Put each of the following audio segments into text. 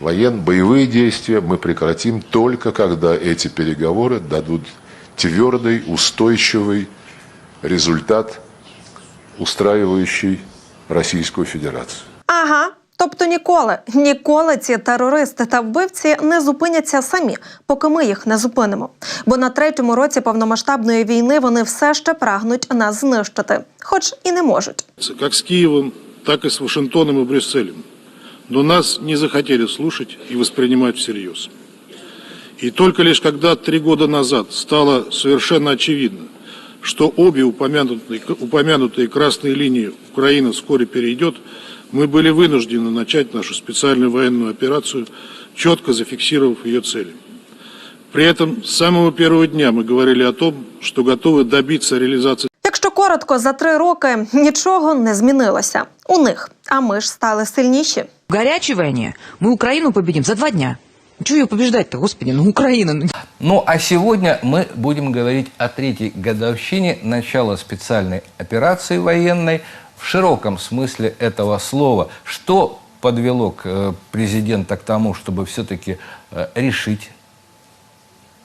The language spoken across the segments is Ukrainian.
Воен, боевые действия мы прекратим только когда эти переговоры дадут твердый, устойчивый результат, устраивающий Российскую Федерацию. Ага. Тобто ніколи, ніколи ці терористи та вбивці не зупиняться самі, поки ми їх не зупинимо. Бо на третьому році повномасштабної війни вони все ще прагнуть нас знищити, хоч і не можуть. как с Киевом, так и с Вашингтоном и Брюсселем. Но нас не захотели слушать и воспринимать всерьез. И только лишь когда три года назад стало совершенно очевидно, что обе упомянутые, упомянутые красные линии Украина вскоре перейдет, мы были вынуждены начать нашу специальную военную операцию, четко зафиксировав ее цели. При этом с самого первого дня мы говорили о том, что готовы добиться реализации Якщо коротко, за три роки нічого не змінилося у них, А ми ж стали сильніші. В горячей войне мы Украину победим за два дня. Чего ее побеждать-то, господи, ну Украина. ну. Ну а сегодня мы будем говорить о третьей годовщине начала специальной операции военной в широком смысле этого слова. Что подвело к, э, президента к тому, чтобы все-таки э, решить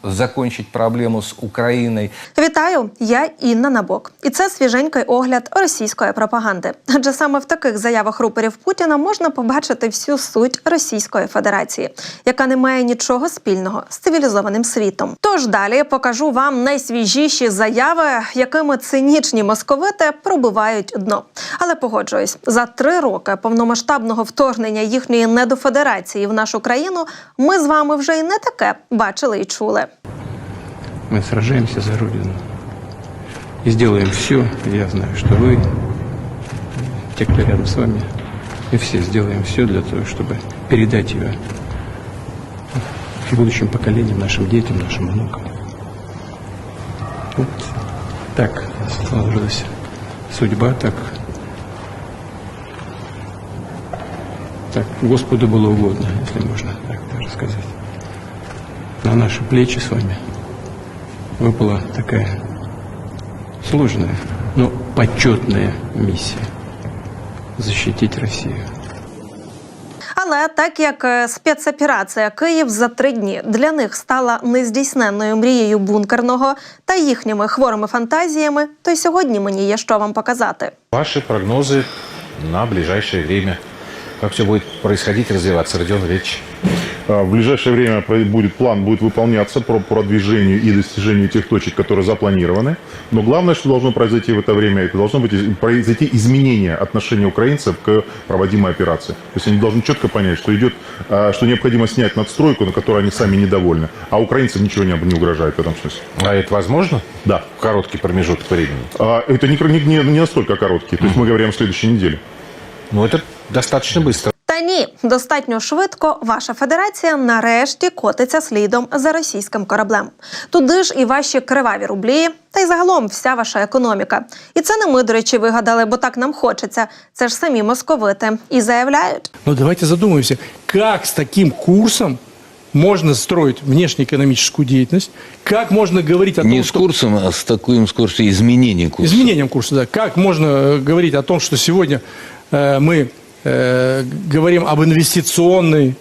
закончить проблему с Украиной? Вітаю, я Інна Набок, і це свіженький огляд російської пропаганди. Адже саме в таких заявах руперів Путіна можна побачити всю суть Російської Федерації, яка не має нічого спільного з цивілізованим світом. Тож далі покажу вам найсвіжіші заяви, якими цинічні московити пробивають дно. Але погоджуюсь, за три роки повномасштабного вторгнення їхньої недофедерації в нашу країну ми з вами вже й не таке бачили і чули. Мы сражаемся за Родину. И сделаем все, я знаю, что вы, те, кто рядом с вами, мы все сделаем все для того, чтобы передать ее будущим поколениям, нашим детям, нашим внукам. Вот так сложилась судьба, так, так Господу было угодно, если можно так даже сказать. На наши плечи с вами выпала такая сложная, но почетная миссия – защитить Россию. Але так як е, спецоперація Київ за три дні для них стала нездійсненною мрією бункерного та їхніми хворими фантазіями, то й сьогодні мені є що вам показати. Ваши прогнозы на ближайшее время. Как все будет происходить, развиваться, Родион Ильич? А, В ближайшее время будет план будет выполняться по продвижению и достижению тех точек, которые запланированы. Но главное, что должно произойти в это время, это должно быть из- произойти изменение отношения украинцев к проводимой операции. То есть они должны четко понять, что идет, а, что необходимо снять надстройку, на которой они сами недовольны, а украинцам ничего не, не угрожает в этом смысле. А это возможно? Да. В короткий промежуток времени. А, Это не, не, не настолько короткий. То есть мы говорим о следующей неделе. Ну, это достаточно быстро. Та ні, достатньо швидко ваша федерація нарешті котиться слідом за російським кораблем. Туди ж і ваші криваві рублі, та й загалом вся ваша економіка. І це не ми, до речі, вигадали, бо так нам хочеться. Це ж самі московити і заявляють. Но давайте задумаемся, как с таким курсом можно строить внешнеэкономическую деятельность, как можно говорить о том, Не с что... курсом, а с таким с курсом изменения курса. Изменением курса, да. Как можно э, говорить о том, что сегодня э, мы э, говорим об инвестиционной,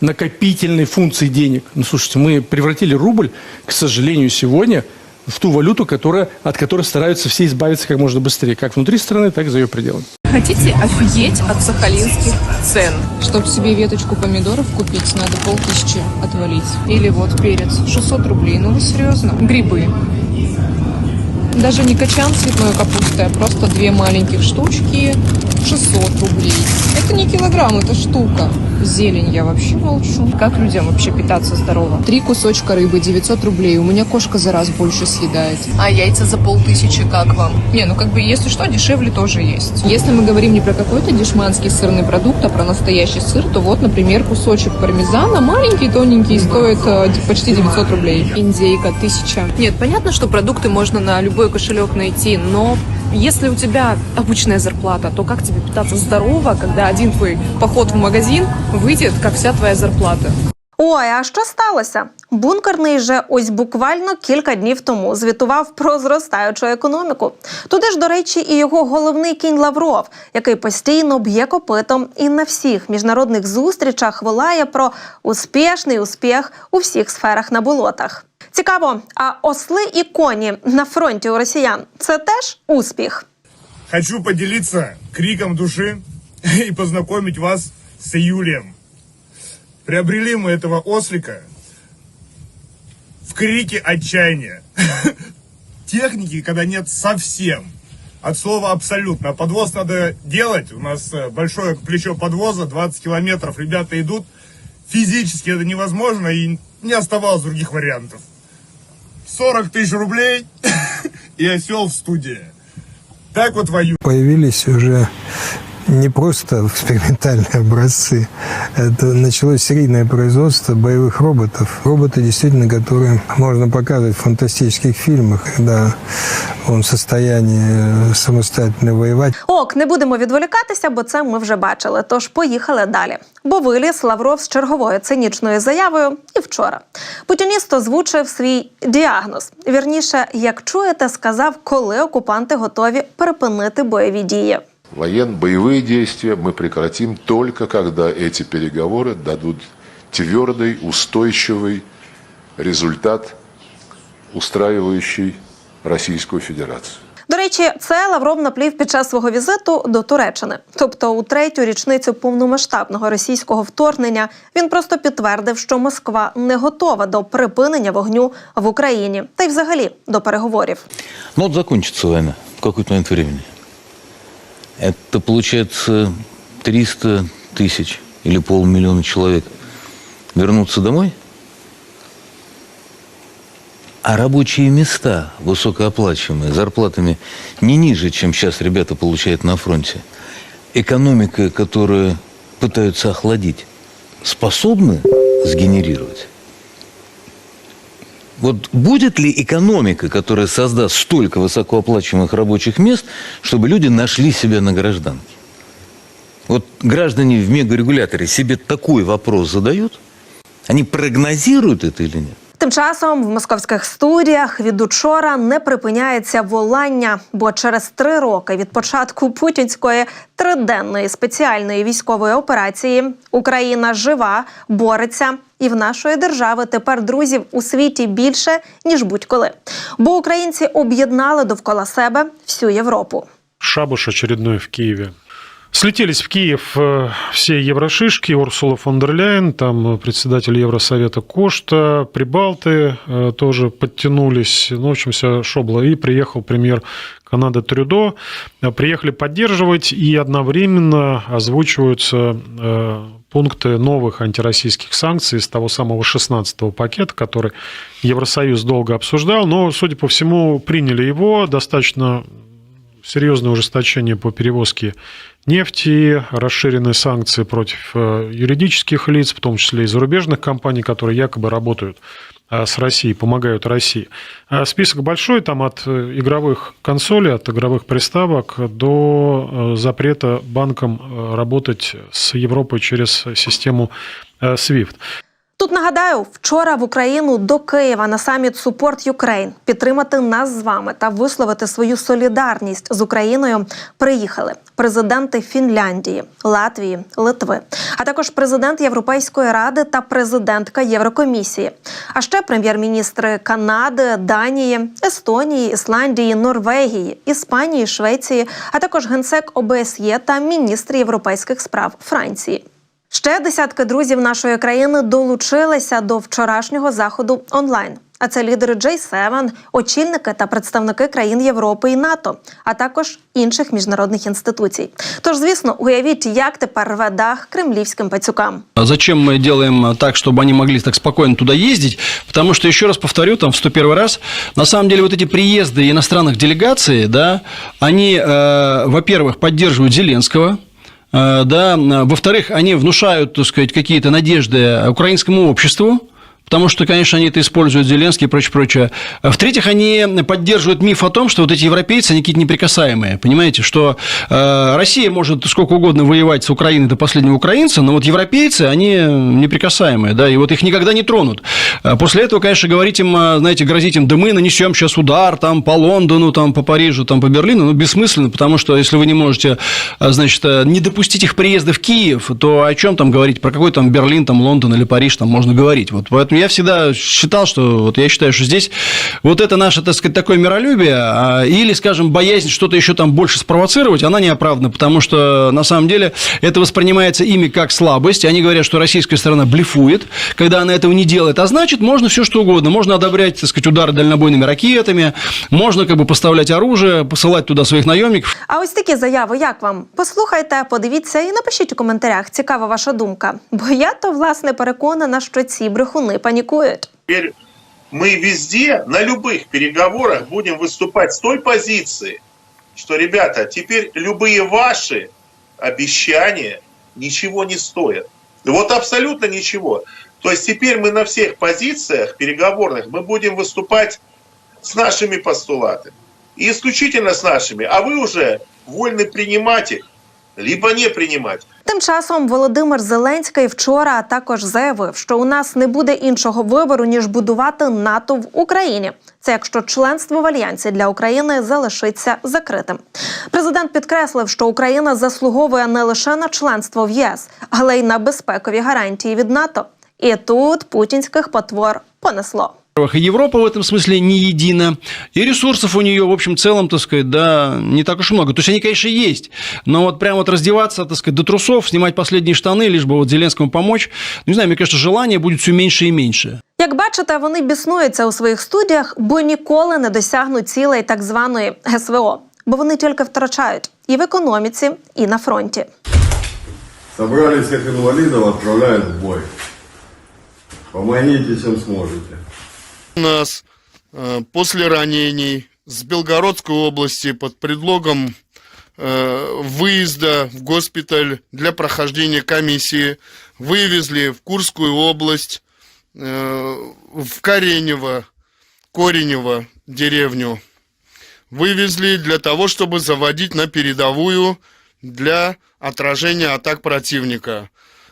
накопительной функции денег? Ну, слушайте, мы превратили рубль, к сожалению, сегодня в ту валюту, которая, от которой стараются все избавиться как можно быстрее, как внутри страны, так и за ее пределами. Хотите офигеть от сахалинских цен? Чтобы себе веточку помидоров купить, надо полтысячи отвалить. Или вот перец, 600 рублей. Ну вы серьезно? Грибы. Даже не качан цветной капусты, а просто две маленьких штучки, 600 рублей. Это не килограмм, это штука. Зелень я вообще молчу. Как людям вообще питаться здорово? Три кусочка рыбы, 900 рублей. У меня кошка за раз больше съедает. А яйца за полтысячи как вам? Не, ну как бы если что, дешевле тоже есть. Если мы говорим не про какой-то дешманский сырный продукт, а про настоящий сыр, то вот, например, кусочек пармезана, маленький, тоненький, стоит э, почти 900 рублей. Индейка, 1000. Нет, понятно, что продукты можно на любой кошелек найти, но если у тебя обычная зарплата, то как тебе питаться здорово, когда один твой поход в магазин выйдет, как вся твоя зарплата? Ой, а що сталося? Бункерний же ось буквально кілька днів тому звітував про зростаючу економіку. Туди ж, до речі, і його головний кінь Лавров, який постійно б'є копитом і на всіх міжнародних зустрічах волає про успішний успіх у всіх сферах на болотах. Цікаво, а осли і коні на фронті у росіян це теж успіх. Хочу поделиться криком души и познакомить вас с Юлием. Приобрели мы этого ослика в крике отчаяния. Техники, когда нет совсем. От слова абсолютно. А Подвоз надо делать. У нас э, большое плечо подвоза, 20 километров. Ребята идут. Физически это невозможно и не оставалось других вариантов. 40 тысяч рублей и осел в студии. Так вот воюют. Появились уже не просто экспериментальные образцы, это началось серийное производство боевых роботов. Роботы, действительно, которые можно показывать в фантастических фильмах, когда он в состоянии самостоятельно воевать. Ок, не будемо відволікатися, бо це ми вже бачили. Тож поїхали далі. Бо виліз Лавров з черговою цинічною заявою і вчора. Путініст озвучив свій діагноз. Вірніше, як чуєте, сказав, коли окупанти готові припинити бойові дії. Воен, боевые действия мы прекратим только когда эти переговоры дадут твердый, устойчивый результат, устраивающий Российскую Федерацию. До речі, це Лавров наплів під час свого візиту до Туреччини. Тобто, у третю річницю повномасштабного російського вторгнення він просто підтвердив, що Москва не готова до припинення вогню в Україні та й взагалі до переговорів. Ну вот закончится война в какой-то момент времени. Это получается 300 тысяч или полмиллиона человек. Вернутся домой, а рабочие места высокооплачиваемые, зарплатами не ниже, чем сейчас ребята получают на фронте, экономика, которую пытаются охладить, способны сгенерировать? Вот будет ли экономика, которая создаст столько высокооплачиваемых рабочих мест, чтобы люди нашли себя на гражданке? Вот граждане в мегарегуляторе себе такой вопрос задают? Они прогнозируют это или нет? Тим часом в московських студіях від учора не припиняється волання, бо через три роки від початку путінської триденної спеціальної військової операції Україна жива, бореться, і в нашої держави тепер друзів у світі більше ніж будь-коли. Бо українці об'єднали довкола себе всю Європу. шабуш очередной в Киеве. Слетелись в Киев э, все еврошишки, Урсула фон дер Ляйен, там э, председатель Евросовета Кошта, прибалты э, тоже подтянулись, ну, в общем, вся шобла. И приехал премьер Канады Трюдо. Приехали поддерживать, и одновременно озвучиваются пункты новых антироссийских санкций из того самого 16-го пакета, который Евросоюз долго обсуждал, но, судя по всему, приняли его достаточно серьезное ужесточение по перевозке нефти, расширенные санкции против э, юридических лиц, в том числе и зарубежных компаний, которые якобы работают э, с Россией, помогают России. А Список большой, там от э, игровых консолей, от игровых приставок до э, запрета банкам э, работать с Европой через систему э, SWIFT. Тут нагадаю, вчора в Україну до Києва на саміт Support Ukraine підтримати нас з вами та висловити свою солідарність з Україною приїхали президенти Фінляндії, Латвії, Литви, а також президент Європейської ради та президентка Єврокомісії. А ще прем'єр-міністри Канади, Данії, Естонії, Ісландії, Норвегії, Іспанії, Швеції, а також генсек ОБСЄ та міністр європейських справ Франції. Ще десятки друзів нашої країни долучилися до вчорашнього заходу онлайн. А це лідери J7, очільники та представники країн Європи і НАТО, а також інших міжнародних інституцій. Тож, звісно, уявіть, як тепер рве дах кремлівським пацюкам. А Зачем мы делаем так, чтобы они могли так спокойно туда ездить? Потому что, еще раз повторю, там в 101 раз, на самом деле вот эти приезды иностранных делегаций, да, они, э, во-первых, поддерживают Зеленского, э, да, во-вторых, они внушают, так сказать, какие-то надежды украинскому обществу, Потому что, конечно, они это используют, Зеленский и прочее, прочее. А В-третьих, они поддерживают миф о том, что вот эти европейцы, они какие-то неприкасаемые. Понимаете, что э, Россия может сколько угодно воевать с Украиной до последнего украинца, но вот европейцы, они неприкасаемые, да, и вот их никогда не тронут. А После этого, конечно, говорить им, э, знаете, грозить им, да мы нанесем сейчас удар там по Лондону, там по Парижу, там по Берлину, ну, бессмысленно, потому что если вы не можете, э, значит, не допустить их приезда в Киев, то о чем там говорить, про какой там Берлин, там Лондон или Париж там можно говорить. Вот поэтому я всегда считал, что вот я считаю, что здесь вот это наше, так сказать, такое миролюбие, а, или, скажем, боязнь что-то еще там больше спровоцировать, она не оправдана, потому что на самом деле это воспринимается ими как слабость. Они говорят, что российская сторона блефует, когда она этого не делает. А значит, можно все что угодно. Можно одобрять, так сказать, удары дальнобойными ракетами, можно как бы поставлять оружие, посылать туда своих наемников. А ось такі заяви, як вам? Послухайте, подивіться і напишіть у коментарях. Цікава ваша думка. Бо я то власне переконана, що ці брехуни Панікують. Теперь мы везде, на любых переговорах будем выступать с той позиции, что, ребята, теперь любые ваши обещания ничего не стоят. Вот абсолютно ничего. То есть теперь мы на всех позициях переговорных мы будем выступать с нашими постулатами. И исключительно с нашими. А вы уже вольны принимать их, либо не принимать. Тим часом Володимир Зеленський вчора також заявив, що у нас не буде іншого вибору ніж будувати НАТО в Україні. Це якщо членство в альянсі для України залишиться закритим. Президент підкреслив, що Україна заслуговує не лише на членство в ЄС, але й на безпекові гарантії від НАТО. І тут путінських потвор понесло. Во-первых, и Европа в этом смысле не едина, и ресурсов у нее, в общем, в целом, так сказать, да, не так уж и много. То есть они, конечно, есть, но вот прям вот раздеваться, так сказать, до трусов, снимать последние штаны, лишь бы вот Зеленскому помочь, ну, не знаю, мне кажется, желание будет все меньше и меньше. Як бачите, вони біснуються у своїх студіях, бо ніколи не досягнуть цілей так званої СВО, бо вони тільки втрачають і в економіці, і на фронті. Собрали всех инвалидов, отправляют в бой. Помогите, чем сможете. Нас э, после ранений с Белгородской области под предлогом э, выезда в госпиталь для прохождения комиссии вывезли в Курскую область, э, в Коренево, Коренево деревню. Вывезли для того, чтобы заводить на передовую для отражения атак противника.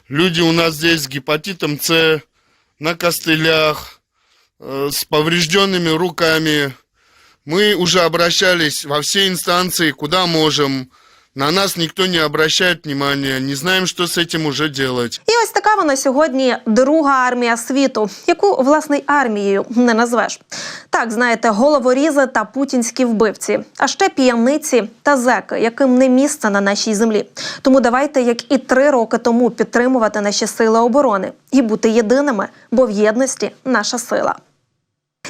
Люди у нас здесь с гепатитом С, на костылях, с поврежденными руками. Мы уже обращались во все инстанции, куда можем. На нас никто не обращает внимания, не знаем, что с этим уже делать. І ось така вона сьогодні друга армія світу, яку власне й армією не назвеш. Так, знаєте, головорізи та путінські вбивці, а ще п'яниці та зеки, яким не місце на нашій землі. Тому давайте, як і три роки тому, підтримувати наші сили оборони і бути єдиними, бо в єдності наша сила.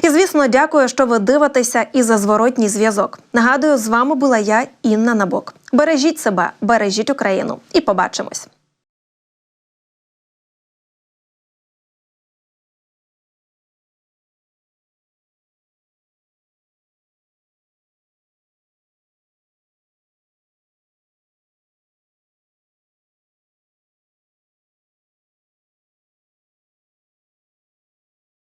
І звісно, дякую, що ви дивитеся і за зворотній зв'язок. Нагадую, з вами була я, Інна Набок. Бережіть себе, бережіть Україну, і побачимось.